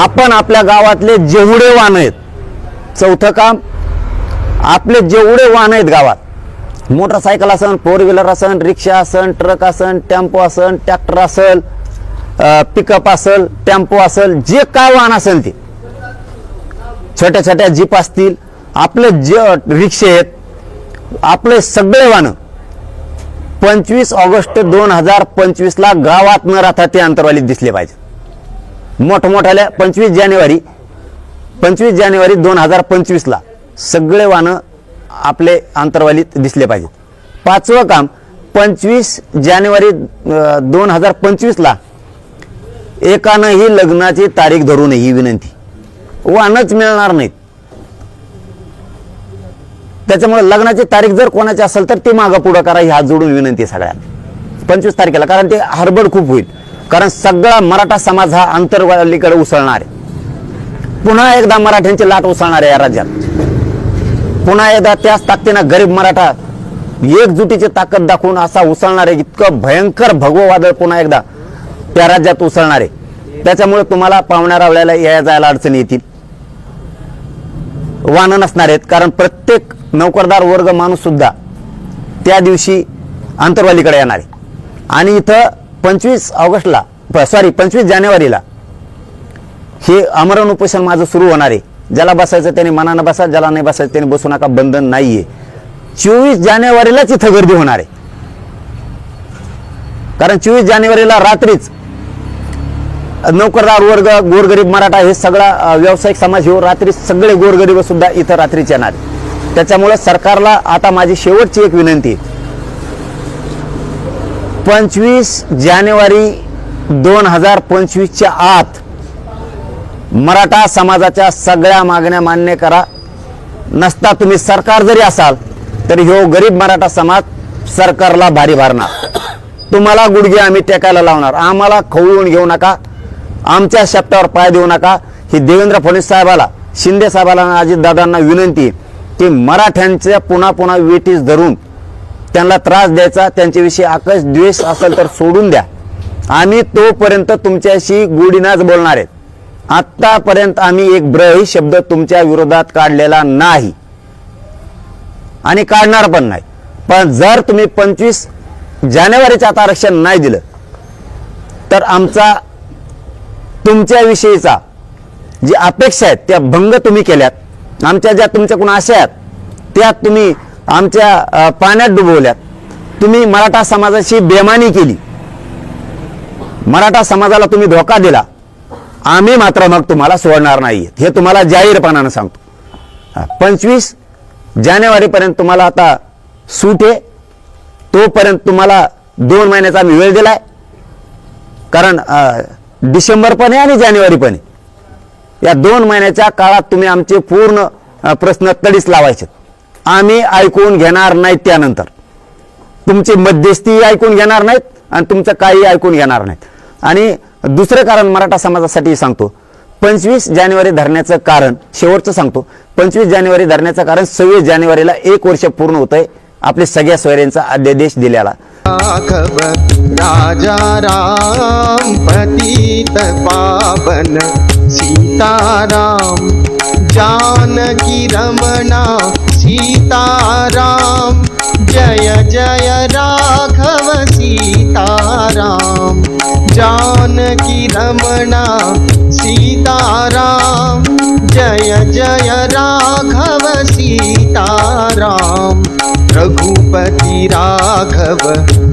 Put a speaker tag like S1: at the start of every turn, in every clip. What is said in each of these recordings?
S1: आपण आपल्या गावातले जेवढे वाहन आहेत चौथं काम आपले जेवढे वाहन आहेत गावात मोटरसायकल असन फोर व्हीलर असन रिक्षा असन ट्रक असन टेम्पो असन ट्रॅक्टर असल पिकअप असल टेम्पो असल जे काय वाहन असेल ते. छोट्या छोट्या जीप असतील आपले जे रिक्षे आहेत आपले सगळे वाहनं पंचवीस ऑगस्ट दोन हजार पंचवीसला गावात न राहता ते अंतरवालीत दिसले पाहिजे मोठमोठ्याल्या पंचवीस जानेवारी पंचवीस जानेवारी दोन हजार पंचवीसला सगळे वाहनं आपले अंतरवालीत दिसले पाहिजेत. पाचवं काम पंचवीस जानेवारी दोन हजार पंचवीसला एकानंही लग्नाची तारीख धरू नये ही विनंती. वाहनच मिळणार नाहीत. त्याच्यामुळे लग्नाची तारीख जर कोणाची असेल तर ती मागं पुढं करा ही हात जोडून विनंती आहे सगळ्या पंचवीस तारखेला कारण ते हरबड खूप होईल. कारण सगळा मराठा समाज हा अंतर्वालीकडे उसळणार आहे. पुन्हा एकदा मराठ्यांची लाट उसळणार आहे या राज्यात. पुन्हा एकदा त्याच ताकदीनं गरीब मराठा एकजुटीची ताकद दाखवून असा उसळणार आहे. इतकं भयंकर भगवं वादळ पुन्हा एकदा त्या राज्यात उसळणार आहे. त्याच्यामुळे तुम्हाला पाहुण्या रावळ्याला या जायला अडचणी येतील. वाहनं नसणार आहेत. कारण प्रत्येक नोकरदार वर्ग माणूस सुद्धा त्या दिवशी आंतरवालीकडे येणार आहे. आणि इथं पंचवीस ऑगस्टला सॉरी पंचवीस जानेवारीला हे आमरण उपोषण माझं सुरू होणार आहे. ज्याला बसायचं त्याने मनानं बसा ज्याला नाही बसायचं त्याने बसू नका बंधन नाहीये. चोवीस जानेवारीलाच इथं गर्दी होणार आहे. कारण चोवीस जानेवारीला रात्रीच नोकरदार वर्ग गोरगरीब मराठा हे सगळा व्यावसायिक समाज हे रात्री सगळे गोरगरीब सुद्धा इथं रात्रीच येणार. त्याच्यामुळे सरकारला आता माझी शेवटची एक विनंती आहे. पंचवीस जानेवारी दोन हजार पंचवीसच्या आत मराठा समाजाच्या सगळ्या मागण्या मान्य करा. नसता तुम्ही सरकार जरी असाल तरी ह्यो गरीब मराठा समाज सरकारला भारी भरणार. तुम्हाला गुडघे आम्ही टेकायला लावणार. आम्हाला खवळून घेऊ नका. आमच्या शब्दावर पाय देऊ नका. ही देवेंद्र फडणवीस साहेबाला शिंदे साहेबाला आणि अजितदादांना विनंती आहे की मराठ्यांच्या पुन्हा पुन्हा वेटीस धरून त्यांना त्रास द्यायचा त्यांच्याविषयी आकश द्वेष असेल तर सोडून द्या. आम्ही तोपर्यंत तुमच्याशी गोडीनाच बोलणार आहेत. आत्तापर्यंत आम्ही एक ब्रही शब्द तुमच्या विरोधात काढलेला नाही. आणि काढणार पण नाही. पण जर तुम्ही पंचवीस जानेवारीचं आता आरक्षण नाही दिलं तर आमचा तुमच्याविषयीचा जी अपेक्षा आहेत त्या भंग तुम्ही केल्यात. आमच्या ज्या तुमच्याकडून आशा आहेत त्या तुम्ही आमच्या पाण्यात डुबवल्यात. तुम्ही मराठा समाजाची बेमानी केली. मराठा समाजाला तुम्ही धोका दिला. आम्ही मात्र मग तुम्हाला सोडणार नाही हे तुम्हाला जाहीरपणानं सांगतो. पंचवीस जानेवारीपर्यंत तुम्हाला आता सूट आहे. तोपर्यंत तुम्हाला दोन महिन्याचा आम्ही वेळ दिलाय. कारण डिसेंबर पण आहे आणि जानेवारी पण आहे. या दोन महिन्याच्या काळात तुम्ही आमचे पूर्ण प्रश्न तडीस लावायचे आम्ही ऐकून घेणार नाहीत त्यानंतर. तुमची मध्यस्थी ऐकून घेणार नाहीत आणि तुमचं काही ऐकून घेणार नाहीत. आणि दुसरं कारण मराठा समाजासाठी सांगतो. पंचवीस जानेवारी धरण्याचं कारण शेवटचं सांगतो. पंचवीस जानेवारी धरण्याचं कारण सव्वीस जानेवारीला एक वर्ष पूर्ण होत आहे आपले सगळ्या सोयऱ्यांचा अध्यादेश दिलेला.
S2: राजा राम पतित पावन सीताराम जानकी रमणा सीताराम। जय जय राघव सीताराम। जानकी रमणा सीताराम। जय जय राघव सीताराम पती राघव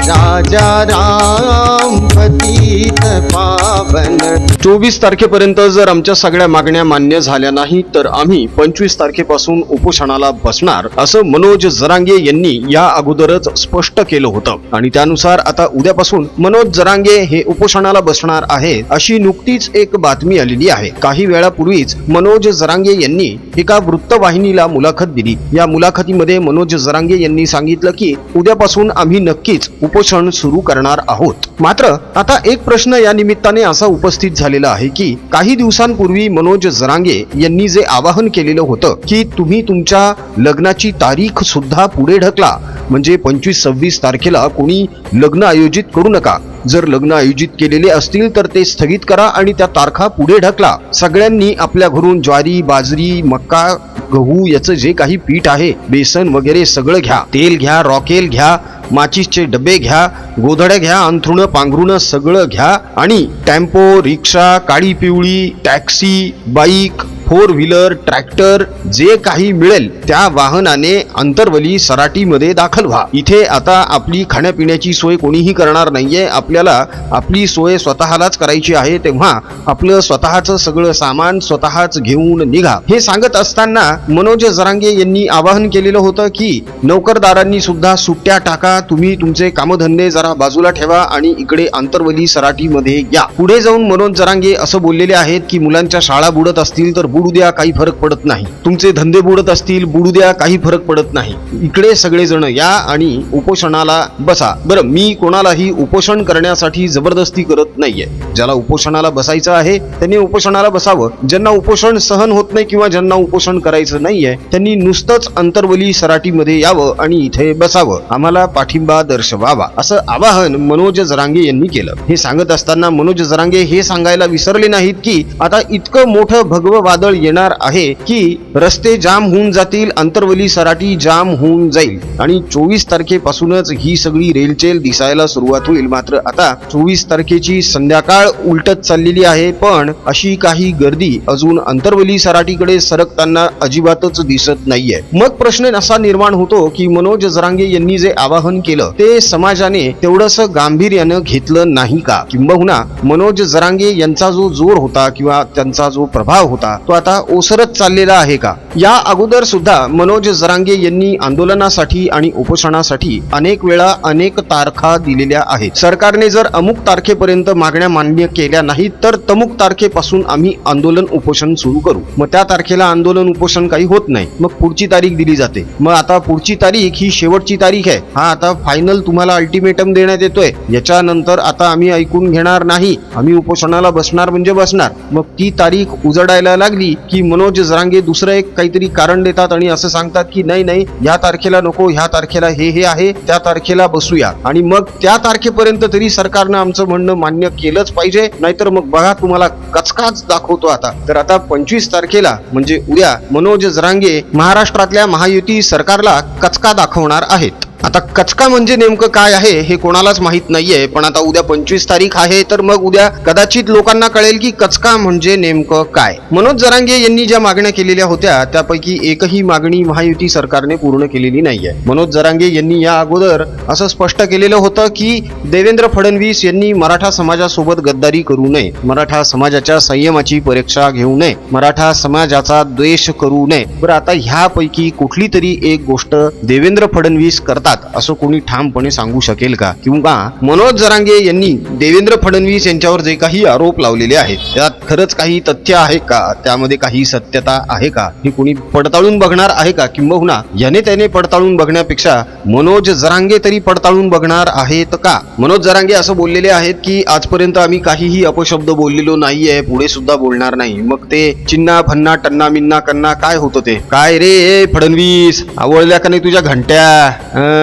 S2: राजा राम पतीत पावन.
S3: चोवीस तारखेपर्यंत जर आमच्या सगळ्या मागण्या मान्य झाल्या नाही तर आम्ही पंचवीस तारखेपासून उपोषणाला बसणार असं मनोज जरांगे यांनी या अगोदरच स्पष्ट केलं होतं. आणि त्यानुसार आता उद्यापासून मनोज जरांगे हे उपोषणाला बसणार आहे अशी नुकतीच एक बातमी आलेली आहे. काही वेळापूर्वीच मनोज जरांगे यांनी एका वृत्तवाहिनीला मुलाखत दिली. या मुलाखतीमध्ये मनोज जरांगे यांनी सांगितलं की उद्यापासून आम्ही नक्कीच उपोषण सुरू करणार आहोत. मात्र आता एक प्रश्न या निमित्ताने असा उपस्थित झालेला आहे की काही दिवसांपूर्वी मनोज जरांगे यांनी जे आवाहन केलेलं होतं की तुम्ही तुमच्या लग्नाची तारीख सुद्धा पुढे ढकला म्हणजे पंचवीस सव्वीस तारखेला कोणी लग्न आयोजित करू नका जर लग्न आयोजित केलेले असतील तर ते स्थगित करा आणि त्या तारखा पुढे ढकला. सगळ्यांनी आपल्या घरून ज्वारी बाजरी मक्का गहू याचं जे काही पीठ आहे बेसन वगैरे सगळं घ्या. तेल घ्या रॉकेल घ्या माचीसचे डबे घ्या गोधड्या घ्या अंथरुणं पांघरुणं सगळं घ्या आणि टेम्पो रिक्षा काळी पिवळी taxi bike four wheeler tractor जे काही मिळेल त्या वाहनाने अंतरवली सराटीमध्ये दाखल व्हा. इथे आता आपली खाण्यापिण्याची सोय कोणीही करणार नाहीये. आपल्याला आपली सोय स्वतःलाच करायची आहे तेव्हा आपलं स्वतःचं सगळं सामान स्वतःच घेऊन निघा. हे सांगत असताना मनोज जरांगे यांनी आवाहन केलेलं होतं की नोकरदारांनी सुद्धा सुट्ट्या टाका तुम्ही तुमचे कामधंदे जरा बाजूला ठेवा आणि इकडे आंतरवली सराटीमध्ये या. पुढे जाऊन मनोज जरांगे असं बोललेले आहेत की मुलांच्या शाळा बुडत असतील तर बुडू द्या काही फरक पडत नाही. तुमचे धंदे बुडत असतील बुडू द्या काही फरक पडत नाही. इकडे सगळेजण या आणि उपोषणाला बसा. बरं मी कोणालाही उपोषण करण्यासाठी जबरदस्ती करत नाहीये. ज्याला उपोषणाला बसायचं आहे त्यांनी उपोषणाला बसावं. ज्यांना उपोषण सहन होत नाही किंवा ज्यांना उपोषण करायचं नाहीये त्यांनी नुसतंच अंतरवली सराटीमध्ये यावं आणि इथे बसावं. आम्हाला पाठिंबा दर्शवावा असं आवाहन मनोज जरांगे यांनी केलं. हे सांगत असताना मनोज जरांगे हे सांगायला विसरले नाहीत की आता इतकं मोठं भगवं वादळ येणार आहे की रस्ते जाम होऊन जातील अंतरवली सराटी जाम होऊन जाईल. आणि चोवीस तारखेपासूनच ही सगळी रेलचेल दिसायला सुरुवात होईल. मात्र आता चोवीस तारखेची संध्याकाळ उलटत चाललेली आहे. पण अशी काही गर्दी अजून अंतरवली सराटीकडे सरकताना अजिबातच दिसत नाहीये. मग प्रश्न असा निर्माण होतो की मनोज जरांगे यांनी जे आवाहन केलं ते समाजाने तेवढस गांभीर्यानं घेतलं नाही का? किंबहुना मनोज जरांगे यांचा जो जोर होता किंवा त्यांचा जो प्रभाव होता तो आता ओसरत चाललेला आहे का? या अगोदर सुद्धा मनोज जरांगे यांनी आंदोलनासाठी आणि उपोषणासाठी अनेक वेळा अनेक तारखा दिलेल्या आहेत. सरकारने जर अमुक तारखेपर्यंत मागण्या मान्य केल्या नाहीत तर तमुक तारखेपासून आम्ही आंदोलन उपोषण सुरू करू. मग त्या तारखेला आंदोलन उपोषण काही होत नाही. मग पुढची तारीख दिली जाते. मग आता पुढची तारीख ही शेवटची तारीख आहे. हा आता फायनल तुम्हाला अल्टिमेटम देण्यात येतोय. याच्यानंतर आता आम्ही ऐकून घेणार नाही. आम्ही उपोषणाला बसणार म्हणजे बसणार. मग ती तारीख उजडायला लागली की मनोज जरांगे दुसरं एक काहीतरी कारण देतात आणि असं सांगतात की नाही नाही ह्या तारखेला नको ह्या तारखेला हे हे आहे त्या तारखेला बसूया. आणि मग त्या तारखेपर्यंत तरी सरकारनं आमचं म्हणणं मान्य केलंच पाहिजे. नाहीतर मग बघा तुम्हाला कचकाच दाखवतो आता. तर आता पंचवीस तारखेला म्हणजे उद्या मनोज जरांगे महाराष्ट्रातल्या महायुती सरकारला कचका दाखवणार आहेत. आता कचका म्हणजे नेमकं काय आहे हे कोणालाच माहीत नाहीये पण आता उद्या पंचवीस तारीख आहे तर मग उद्या कदाचित लोकांना कळेल की कचका म्हणजे नेमकं काय. मनोज जरांगे यांनी ज्या मागण्या केलेल्या होत्या त्यापैकी एकही मागणी महायुती सरकारने पूर्ण केलेली नाहीये. मनोज जरांगे यांनी या अगोदर असं स्पष्ट केलेलं होतं की देवेंद्र फडणवीस यांनी मराठा समाजासोबत गद्दारी करू नये मराठा समाजाच्या संयमाची परीक्षा घेऊ नये मराठा समाजाचा द्वेष करू नये. बरं आता ह्यापैकी कुठली तरी एक गोष्ट देवेंद्र फडणवीस करतात असं कोणी ठामपणे सांगू शकेल का? किंवा मनोज जरांगे यांनी देवेंद्र फडणवीस यांच्यावर जे काही आरोप लावलेले आहेत त्यात खरंच काही तथ्य आहे का? त्यामध्ये काही सत्यता आहे का? हे कोणी पडताळून बघणार आहे का? किंबहुना याने त्याने पडताळून बघण्यापेक्षा मनोज जरांगे तरी पडताळून बघणार आहेत का? मनोज जरांगे असं बोललेले आहेत की आजपर्यंत आम्ही काहीही अपशब्द बोललेलो नाहीये पुढे सुद्धा बोलणार नाही. मग ते चिन्ना फन्ना टन्ना मिन्ना कन्ना काय होतं ते? काय रे फडणवीस? आवडल्या का नाही तुझ्या घंट्या?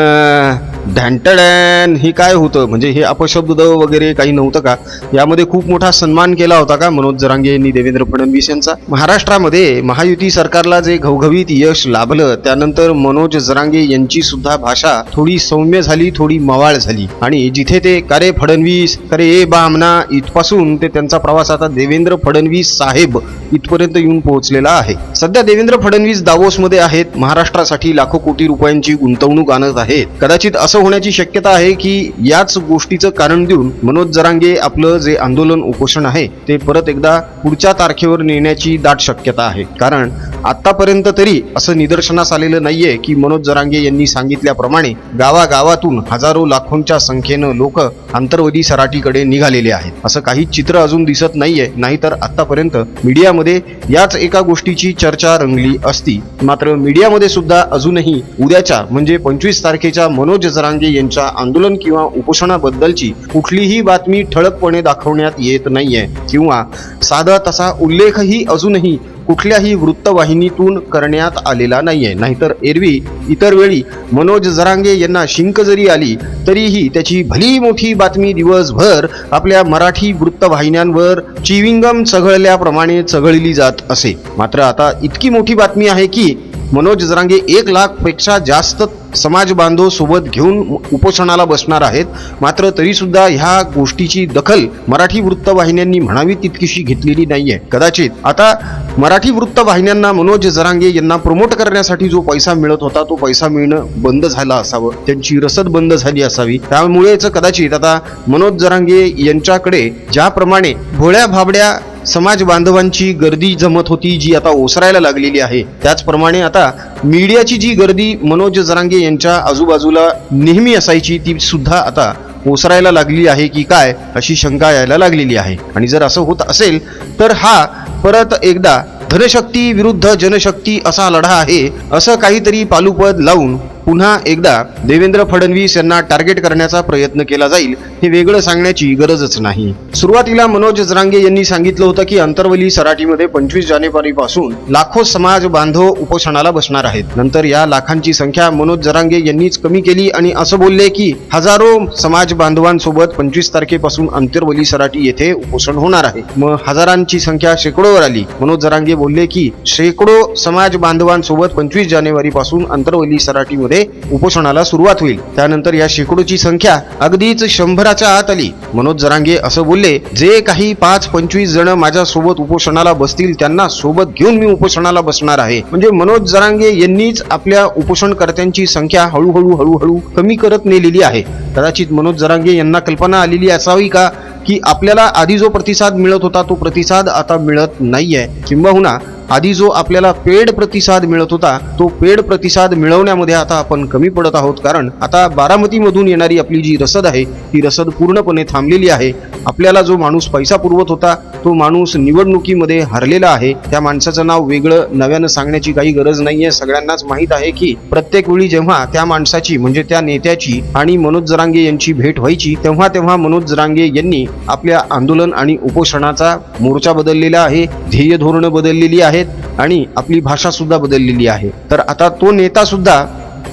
S3: ढँटडॅन हे काय होतं? म्हणजे हे अपशब्द वगैरे काही नव्हतं का? यामध्ये खूप मोठा सन्मान केला होता का मनोज जरांगे यांनी देवेंद्र फडणवीस यांचा? महाराष्ट्रामध्ये महायुती सरकारला जे घवघवीत यश लाभलं त्यानंतर मनोज जरांगे यांची सुद्धा भाषा थोडी सौम्य झाली थोडी मवाळ झाली. आणि जिथे ते करे फडणवीस करे ए बामना इथपासून ते त्यांचा प्रवास आता देवेंद्र फडणवीस साहेब इथपर्यंत येऊन पोहोचलेला आहे. सध्या देवेंद्र फडणवीस दावोसमध्ये आहेत. महाराष्ट्रासाठी लाखो कोटी रुपयांची गुंतवणूक आणत आहेत. कदाचित असं होण्याची शक्यता आहे की याच गोष्टीचं कारण देऊन मनोज जरांगे आपलं जे आंदोलन उपोषण आहे ते परत एकदा पुढच्या तारखेवर नेण्याची दाट शक्यता आहे. कारण आतापर्यंत तरी असं निदर्शनास आलेलं नाहीये की मनोज जरांगे यांनी सांगितल्याप्रमाणे गावागावातून हजारो लाखोंच्या संख्येनं लोक आंतरवदी सराटीकडे निघालेले आहेत. असं काही चित्र अजून दिसत नाहीये. नाहीतर आतापर्यंत मीडिया मीडियामध्ये याच एका गोष्टीची चर्चा रंगली असती. मात्र मीडियामध्ये सुद्धा अजूनही उद्याच्या म्हणजे पंचवीस तारखेच्या मनोज जरांगे यांच्या आंदोलन किंवा उपोषणाबद्दलची कुठलीही बातमी ठळकपणे दाखवण्यात येत नाहीये. किंवा साधा तसा उल्लेखही अजूनही कुठल्याही वृत्तवाहिनीतून करण्यात आलेला नाहीये. नाहीतर एरवी इतर वेळी मनोज जरांगे यांना शिंक जरी आली तरीही त्याची भली मोठी बातमी दिवसभर आपल्या मराठी वृत्तवाहिन्यांवर चिविंगम चघळल्याप्रमाणे चघळली जात असे. मात्र आता इतकी मोठी बातमी आहे की मनोज जरांगे एक लाखपेक्षा जास्त समाज बांधव सोबत घेऊन उपोषणाला बसणार आहेत. मात्र तरी सुद्धा ह्या गोष्टीची दखल मराठी वृत्तवाहिन्यांनी म्हणावी तितकीशी घेतलेली नाहीये. कदाचित आता मराठी वृत्तवाहिन्यांना मनोज जरांगे यांना प्रमोट करण्यासाठी जो पैसा मिळत होता तो पैसा मिळणं बंद झाला असावं. त्यांची रसद बंद झाली असावी. त्यामुळेच कदाचित आता मनोज जरांगे यांच्याकडे ज्याप्रमाणे भोळ्या भाबड्या समाज बांधवांची गर्दी जमत होती जी आता ओसरायला लागलेली आहे. त्याचप्रमाणे आता मीडियाची जी गर्दी मनोज जरांगे यांच्या आजूबाजूला नेहमी असायची ती सुद्धा आता ओसरायला लागली आहे की काय अशी शंका यायला लागलेली आहे. आणि जर असं होत असेल तर हा परत एकदा धनशक्ती विरुद्ध जनशक्ती असा लढा आहे असं काहीतरी पालुपद लावून पुन्हा एकदा देवेंद्र फडणवीस यांना टार्गेट करण्याचा प्रयत्न केला जाईल हे वेगळं सांगण्याची गरजच नाही. सुरुवातीला मनोज जरांगे यांनी सांगितलं होतं की अंतरवली सराटीमध्ये पंचवीस जानेवारीपासून लाखो समाज बांधव उपोषणाला बसणार आहेत. नंतर या लाखांची संख्या मनोज जरांगे यांनीच कमी केली आणि असं बोलले की हजारो समाज बांधवांसोबत पंचवीस तारखेपासून अंतरवली सराटी येथे उपोषण होणार आहे. मग हजारांची संख्या शेकडोवर आली. मनोज जरांगे बोलले की शेकडो समाज बांधवांसोबत पंचवीस जानेवारीपासून अंतरवली सराटीमध्ये उपोषणाला सुरुवात होईल. त्यानंतर या शेकडोची संख्या अगदीच शंभराच्या आत आली. मनोज जरांगे असं बोलले जे काही पाच पंचवीस जण माझ्या सोबत उपोषणाला बसतील त्यांना सोबत घेऊन मी उपोषणाला बसणार आहे. म्हणजे मनोज जरांगे यांनीच आपल्या उपोषणकर्त्यांची संख्या हळूहळू हळूहळू कमी करत नेलेली आहे. कदाचित मनोज जरांगे यांना कल्पना आलेली असावी का की आपल्याला आधी जो प्रतिसाद मिळत होता तो प्रतिसाद आता मिळत नाहीये. किंबहुना आधी जो आपल्याला पेड प्रतिसाद मिळत होता तो पेड प्रतिसाद मिळवण्यामध्ये आता आपण कमी पडत आहोत. कारण आता बारामतीमधून येणारी आपली जी रसद आहे ती रसद पूर्णपणे थांबलेली आहे. आपल्याला जो माणूस पैसा पुरवत होता तो माणूस निवडणुकीमध्ये हरलेला आहे. त्या माणसाचं नाव वेगळं नव्यानं सांगण्याची काही गरज नाहीये. सगळ्यांनाच माहीत आहे की प्रत्येक वेळी जेव्हा त्या माणसाची म्हणजे त्या नेत्याची आणि मनोज जरांगे यांची भेट व्हायची तेव्हा तेव्हा मनोज जरांगे यांनी आपल्या आंदोलन आणि उपोषणाचा मोर्चा बदललेला आहे. ध्येय धोरणं बदललेली आहे. आहेत आणि आपली भाषा सुद्धा बदललेली आहे. तर आता तो नेता सुद्धा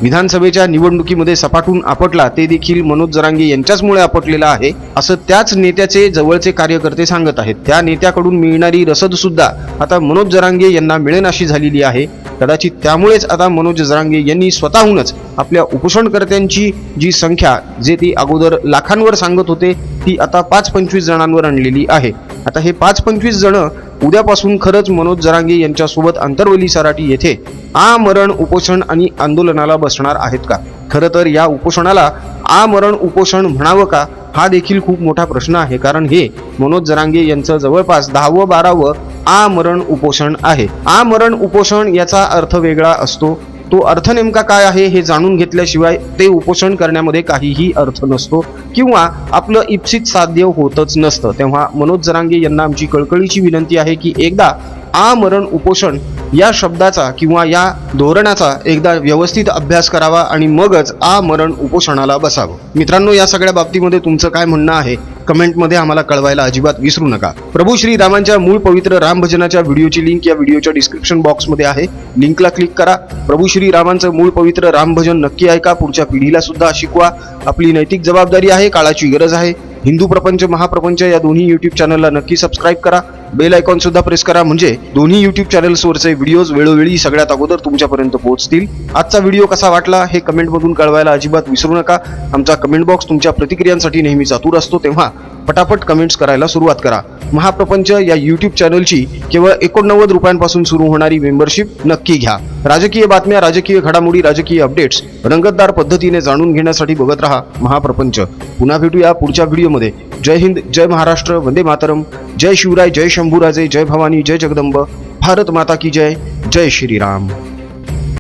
S3: विधानसभेच्या निवडणुकीमध्ये सपाटून आपटला ते देखील मनोज जरांगे यांच्याचमुळे आपटलेला आहे असं त्याच नेत्याचे जवळचे कार्यकर्ते सांगत आहेत. त्या नेत्याकडून मिळणारी रसद सुद्धा आता मनोज जरांगे यांना मिळेनाशी झालेली आहे. कदाचित त्यामुळेच आता मनोज जरांगे यांनी स्वतःहूनच आपल्या उपोषणकर्त्यांची जी संख्या जे ती अगोदर लाखांवर सांगत होते ती आता पाच पंचवीस जणांवर आणलेली आहे. आता हे पाच पंचवीस जण उद्यापासून खरंच मनोज जरांगे यांच्यासोबत अंतरवली सराटी येथे आमरण उपोषण आणि आंदोलनाला बसणार आहेत का? खरं तर या उपोषणाला आमरण उपोषण म्हणावं का? हा देखील खूप मोठा प्रश्न आहे. कारण हे मनोज जरांगे यांचं जवळपास दहावं बारावं आमरण उपोषण आहे. आमरण उपोषण याचा अर्थ वेगळा असतो. तो अर्थ नेमका काय आहे हे जाणून घेतल्याशिवाय ते उपोषण करण्यामध्ये काहीही अर्थ नसतो किंवा आपलं इप्सित साध्य होतच नसतं. तेव्हा मनोज जरांगे यांना आमची कळकळीची विनंती आहे की एकदा आमरण उपोषण या शब्दाचा किंवा या धोरणाचा एकदा व्यवस्थित अभ्यास करावा आणि मगच आमरण उपोषणाला बसावं. मित्रांनो या सगळ्या बाबतीमध्ये तुमचं काय म्हणणं आहे? कमेंटमध्ये आम्हाला कळवायला अजिबात विसरू नका. प्रभू श्री रामांच्या मूळ पवित्र रामभजनाच्या व्हिडिओची लिंक या व्हिडिओच्या डिस्क्रिप्शन बॉक्समध्ये आहे. लिंकला क्लिक करा. प्रभू श्री रामांचं मूळ पवित्र रामभजन नक्की ऐका. पुढच्या पिढीला सुद्धा शिकवा. आपली नैतिक जबाबदारी आहे काळाची गरज आहे. हिंदू प्रपंच महाप्रपंच या दोन्ही युट्यूब चॅनलला नक्की सबस्क्राईब करा. बेल आयकॉन सुद्धा प्रेस करा. म्हणजे दोन्ही युट्यूब चॅनल्सवरचे व्हिडिओज वेळोवेळी सगळ्यात अगोदर तुमच्यापर्यंत पोहोचतील. आजचा व्हिडिओ कसा वाटला हे कमेंटमधून कळवायला अजिबात विसरू नका. आमचा कमेंट बॉक्स तुमच्या प्रतिक्रियांसाठी नेहमी चातूर असतो तेव्हा पटापट कमेंट्स करायला सुरुवात करा. महाप्रपंच या युट्यूब चॅनलची केवळ एकोणनव्वद रुपयांपासून सुरू होणारी मेंबरशिप नक्की घ्या. राजकीय बातम्या राजकीय घडामोडी राजकीय अपडेट्स रंगतदार पद्धतीने जाणून घेण्यासाठी बघत राहा महाप्रपंच. पुन्हा भेटूया पुढच्या व्हिडिओमध्ये जय हिंद जय महाराष्ट्र वंदे मातरम. जय शिवराय जय शंभूराजे जय भवानी जय जगदंब भारत माता की जय जय श्रीराम।